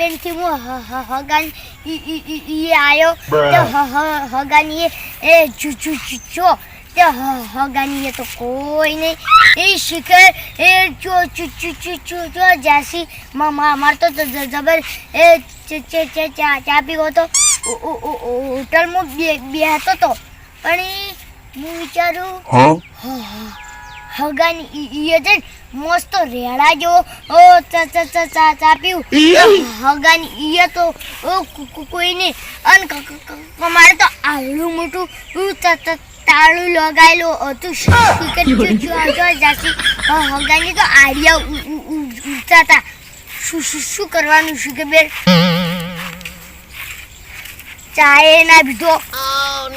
એટલે લોબેનથી હું હગાન આયો. Bruh. તો હ- હ- એ એ ચો તે હગાનીએ તો કોઈ નહીં. એ શિખર એ ચો ચુ ચુ ચુ ચુ ચો જાસી. મારતો તો જબર એ ચે ચે ચે ચા ચા પીવો તો. હોટલમાં બેહતો તો. પણ હું વિચારું હગાની ઈ ઈ છે ને મસ્ત રેડા જો ઓ ચા ચા ચા ચા ચા પીવું. હગાની ઈય તો ઓ કોઈને અન કમાડે તો આવડું મોટું ઉ ત- ત- તાળું લગાયેલું હતું. જાસી હગાની તો આડિયા ઉ- ઉ- ઉ- ઉડતા હતા શું શું શું કરવાનું શું કે બેન ચાએ ના પીધો. આ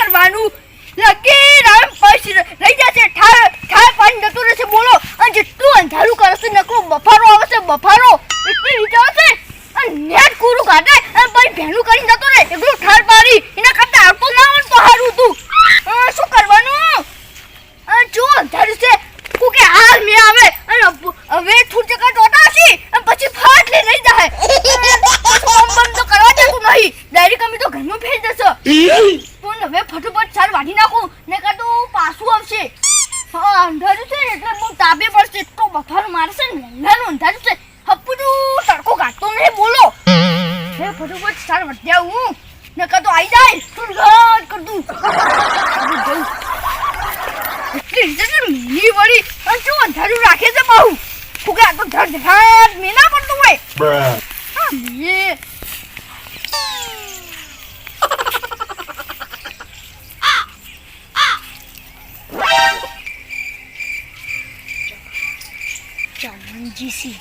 કરવાનું? લકી રામ પછી રહી જશે ઠાર ઠાર પાણી જતું રહેશે, બોલો. અને જેટલું અંધારું કરશે, નકરું બફારો આવશે, બફારો. એટલી વિચાર છે અને નેટ કુરું કાઢે અને પછી ભેનું કરીને જતો રહે એકલું ઠાર પાડી એના કરતા આવતો ના હોય ને તો હારું તું આ, શું કરવાનું આ જો અંધારું છે કોકે હાલ મે આવે અને અબ- હવે થોડી જગ્યા ટોટા હશે અને પછી ફાટ લઈ રહી જાય બમ બમ તો કરવા દેતું નહીં ડાયરેક્ટ અમે તો ઘરમાં ફેર જશે પણ હવે ફટોફટ ચાલ વાઢી નાખું ને તો પાછું આવશે. અંધારું છે ને એટલે હું તાબે પડશે. એટલો બફારો મારશે ને અંધારું અંધારું છે. હપ્પુડું તડકો કાઢતો નહીં બોલો. હે ફટોફટ સાર વધ્યા હું. ને કાં તો આવી જાય. સુરગાટ કર દઉં એટલી રીતે છે મીની વળી. અને શું અંધારું રાખે છે બહુ? ફુગે આ તો ધડ ધડ મેના પડતું હોય. હા આ મે ચમનજી સી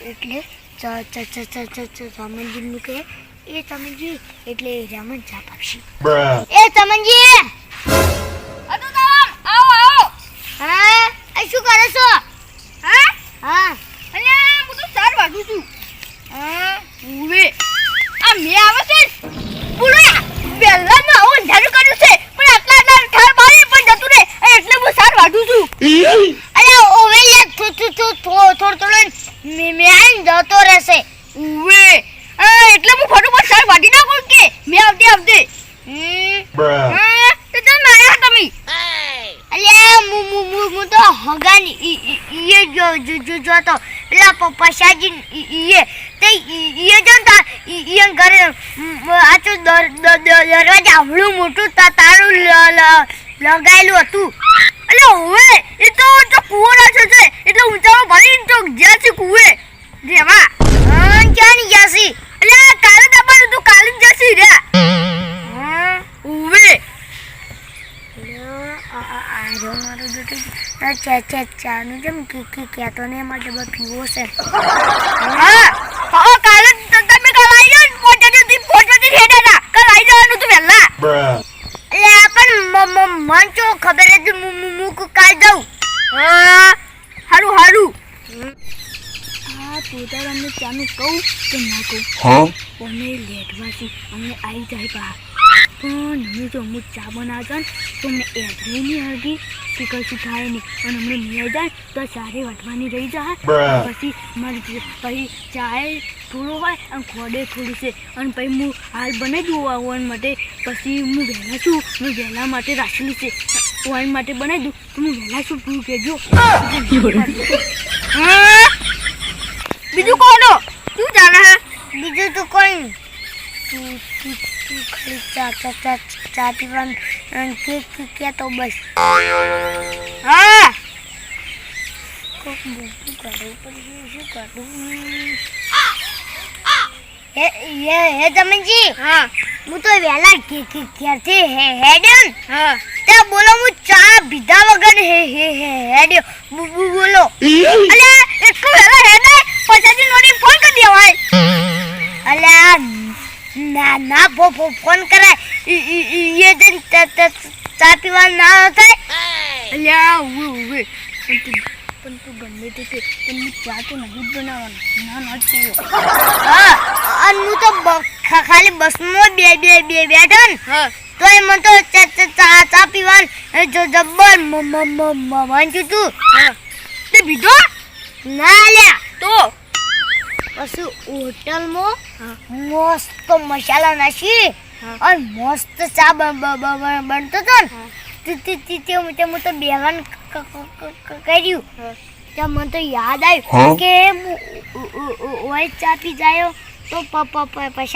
એટલે ચ ચ ચ ચ ચ ચ ચમનજી કહે. એ ચમનજી એટલે રામન ચા પાપશી એ ચમનજી આવો આવો. હા આ શું કરે છો? હા? હા. અને હું તો ચાર વાગું છું હા? ઉવે. આ મે આવે છે પુરા પહેલા ના આવું અંધારું કર્યું છે. પણ આટલા આટલા ઠાર મારી પણ જતું રે એટલે હું ચાર વાગું છું અરે ઓવે યાર તું તું તું થોડ થોડ મે મે જતો રહેશે. ઉવે. એટલે હું ફટોફટ ચાર વાગી નાખું કે? મે આવતે આવતે હમ. Bruh. હા તો ચાલ માર્યા તમે? અલ્યા મુ મુ મુ મુ તો હગાની ઈએ જો જો જો જો તો પેલા ઈએ તે ઈ- ઈએ જો તા ઈ- ઈએ ઘરે આ તો દર- દર- દર- દરવાજા આવડું મોટું તારું લ- લ- લગાયેલું હતું. એટલે હવે એ તો જો કૂવો રાખ્યો છે એટલે ઊંચામાં ભરી તો ગયા છે કૂવે. હા ક્યાં ની ગયા છે? એટલે કાલે દબાણું તું કાલે જ જશી રહ્યા ઉવે. ચાનું જેમ કહેતો ને એમાં ડબ્બા પીવો છે. હા હા કાલે તમે કાલ આવી જાઓ કાલ આવી જવાનું તું વહેલા. એટલે પણ મન તો ખબર જ મુ મુ મુ ક- કાલ જાઉં હા હારું હારું. હા તું અમને ચાનું કહું કે ના કહું. હા? અમે લેટવાથી અમને આવી જાય બહાર. પણ અમે જો અમુક ચા બનાવતા ને તો અમને એડરી નહીં હળગી કે કશું થાય નહીં. અને અમને નહીં જાય તો સારી વાટવાની રહી જાય. પછી મારી પછી ચાય થોડો હોય અને ખોડે થોડું છે. અને પછી હું હાલ બનાવી દઉં આવવા માટે. પછી હું વહેલા છું મેં વહેલા માટે રાખેલી છે. ઓવન માટે બનાવી દઉં. તમે વહેલા શું પૂરું કહેજો. બીજું કોનો? શું જાણે હે? બીજું તો કોઈ નહીં. તું તું તું ખાલી ચા ચા ચા ચા પીવાનું અને કે કે કે તો બસ. હા. કોક બીજું કરવું પડશે શું કરું હે હે હે જમનજી? હા. હું તો વહેલા ઘેરથી હે હેડ્યો હા. ત્યાં બોલો હું ચા પીધા વગર હે હે હે હેડ્યો બુ- બુ- બોલો. અલે એટલું વહેલા હેડે પછાડી નોડી ફોન કરી દેવાય. અલ્યા ના ના ફો ફોન કરાય એ જન ચા પીવા ના થાય. અલ્યા ઉવે પણ તું પણ તું ગમે તે કે પણ ચા તો નહીં જ બનાવવાનો. ના ના જ હા અને હું તો ખાલી બસમાં બે બે બે બેઠો ને. હા તોય મને તો ચા- ચા- ચા ચા પીવાનું એ જો જબ્બર થયું તું. તે બીજો? ના લ્યા. તો? પછી હોટલમાં મસ્ત મસાલા નાખી અને મસ્ત ચા બ- બ- બ- બ- બનતો હતો ને તે- તે- તે- તે હું તો બેવાનું કર્યું. હા. ત્યાં મને તો યાદ આવ્યું કે હું ઓય ચા પી જાયો તો પપ્પા પ પ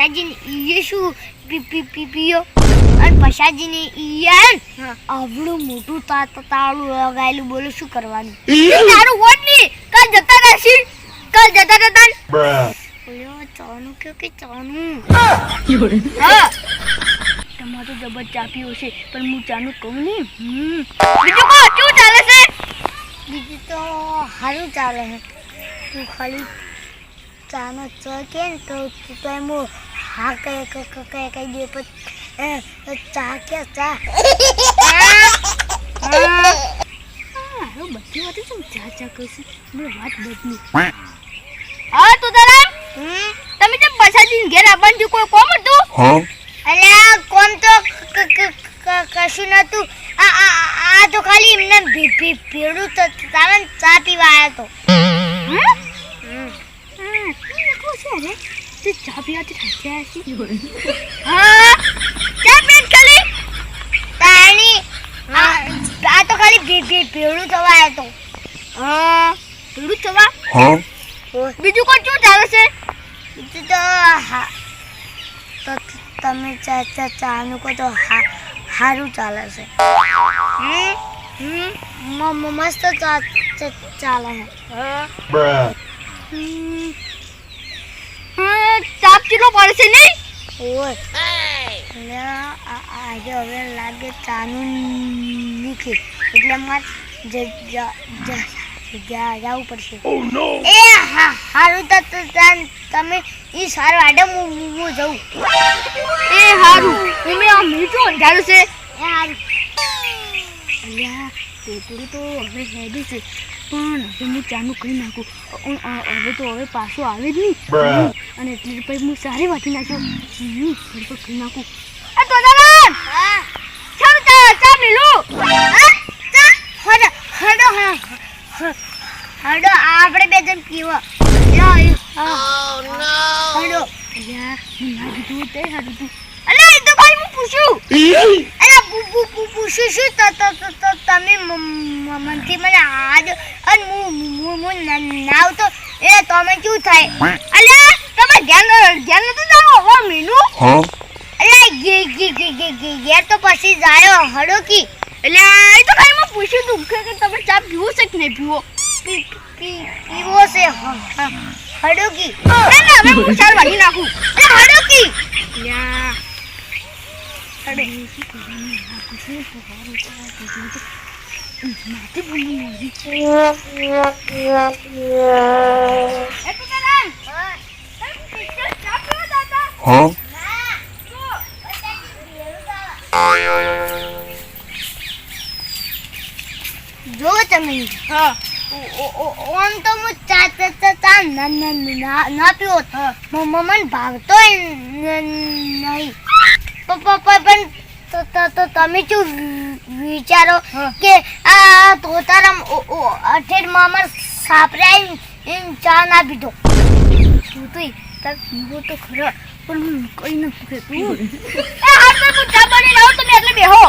શું પી પી પી પીયો? અને પશાજીને ઈએ આયા આવડું મોટું તા તા- તાળું લગાયેલું બોલો શું કરવાનું તારું વોટની કાલ જતા રહેશી કાલ જતા રહેતા. બોલ્યો ચાનું કયો કે ચાનું હા તમારે તો જબર ચા પીવો છે પણ હું ચાનું કહું નહીં બીજું કહો શું ચાલે છે બીજું તો સારું ચાલે છે તું ખાલી ચાનો ચો કે ને તો તું તો એમ હા કહે કહે કહે દે પછી ચા કે ચા બધી વાત ચા ચા કરશું મેં વાત બદલી હા, તો તારા? તમે જે પછાડીને ઘેર આવવાનું કોઈ કોમ હતું અલ્યા કોમ તો ક- ક- ક- કશું નતું આ આ આ- આ તો ખાલી એમને ભી ભી ભેડું તો તારે ચા પીવા આવ્યો તો હમ? હમ. હા, તમને કહું છું હવે, તે ચા પીવાથી થાક્યા હશે. હા, ચા પીને ખાલી? તાણી આ આ તો ખાલી ભી ભી ભેડું થવા આવ્યો તો હા, પેલું થવા થવા. બીજું કોઈ શું ચાલે છે બીજું તો હા તો તમે ચા ચા ચાનું કહો તો હા સારું ચાલે છે હમ? મસ્ત ચાલે છે હા. હમ. હા, તાપ કેટલો પડે છે નહીં ઓય આજે હવે લાગે ચાનું નીકળે એટલે મારે જવું પડશે. એ હા સારું તો તમે એ સારું આડે હું જઉં. એ હારું. તમે આ મીઠું અંધારું છે. એ સારું અલ્યા તો હવે હેડી છે. પણ હવે હું ચાનું કહી નાખું. હવે તો હવે પાછો આવે જ નહીં. અને એટલે પછી હું સારી વાંચી નાખ્યો હમ, કરી નાખું. આ તો દાદા હા ચાલ ચા મેલું હા, ચા? હડો હડો હા હ- હડો આપણે બે જણ પીવો. હા. હડો હું તે તું અલ્યા એ તો ભાઈ હું પૂછ્યું અરે પૂ- પૂ- પૂ- પૂછ્યું શું? તો તો તો તો તમે મનથી મને આજ અને હું હું હું ન- નાવ તો. એ તમે કેવું થાય? અલ્યા તમે ધ્યાન ધ્યાન નતું જાઓ હો ગે ગે ઘેર તો પછી જાયો હડો કી. એટલે એ તો ખાલી મેં પૂછ્યું તું કે તમે ચા પીવો છે કે નહીં પીવો? પીવો છે હ- હ- હડો કી. ના ના હવે હું ચાલ વાળી નાખું. એટલે હડો કી. અલ્યા હડે એ તો તારા તમે ચા પીવો દાદા જો તમે. હા. ઓમ તો હું ચા ચા ચા ના પીવો મ- મ- મને ભાવતો નહીં. પ- પ- પ- પણ તો તો- તો તમે શું વિચારો કે આ તોતારામ અઠેર મામા સાપરાઈ ચા ના પીધો. તું તો પીવો તો ખરા. પણ કઈ નથી કહેતું એ હાથ પર હું ચા પાણી તમે એટલે બેહો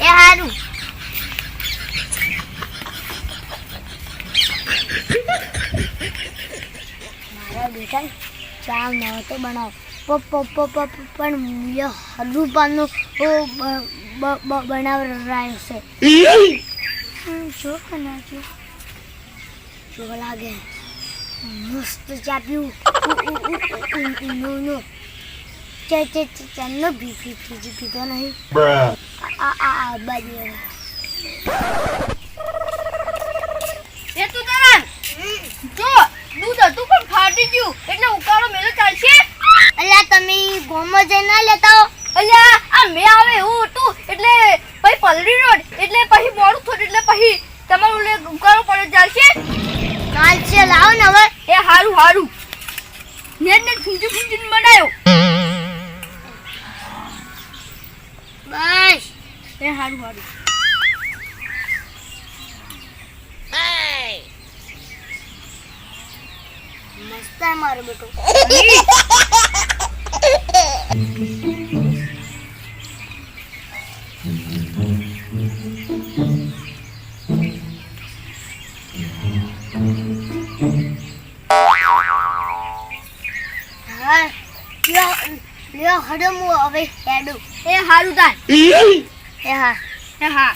એ હારું મારા બેટા ચા નહોતો બનાવ પણ એ હલુ પાનનું બનાવરાયો છે હમ, જો બનાવ્યું જો લાગે મસ્ત ચા પીવું નો નો ચા ચા ચા ચાનો પી પી પી પીધો નહીં આ આ એ જો દૂધ હતું પણ ફાટી ગયું એટલે ઉકાળો મેલો ચાલશે અલ્યા તમે ગોમો જઈ ના લેતા અલ્યા આ મેં આવે એવું હતું એટલે પછી પલરી રોડ એટલે પછી મોડું થયું એટલે પછી તમારું લે ઉકાળો પડે ચાલશે ચાલશે લાવો ને હવે એ હારું હારું નેટ નેટ ફૂંજી ફૂંજીને બનાવ્યો એ હારું હારું. મસ્ત મારો બેટો. લ્યો લ્યો હડો હું હવે હેડું. એ હારું તાન એ હા. એ હા.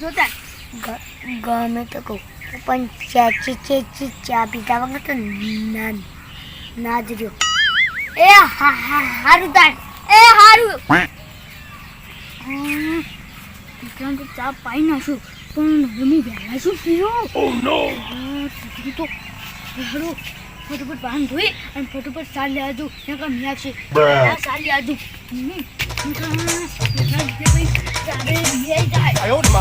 જો ગમે તો કહું. પણ ચા ચી ચી ચી ચા પીધા વગર તો ના ના જ રહ્યો. એ હા હા હારું તાર એ હારું. વિક્રાંત તો ચા પાઈ નાખું પણ હું વહેલા શું પીયો ઓ નો તો હારું ફટોફટ વાહન ધોઈ અને ફટોફટ સાર લેવા આજુ. ત્યાં કામ આ સાર લેવા જઉં 哎呦我的妈！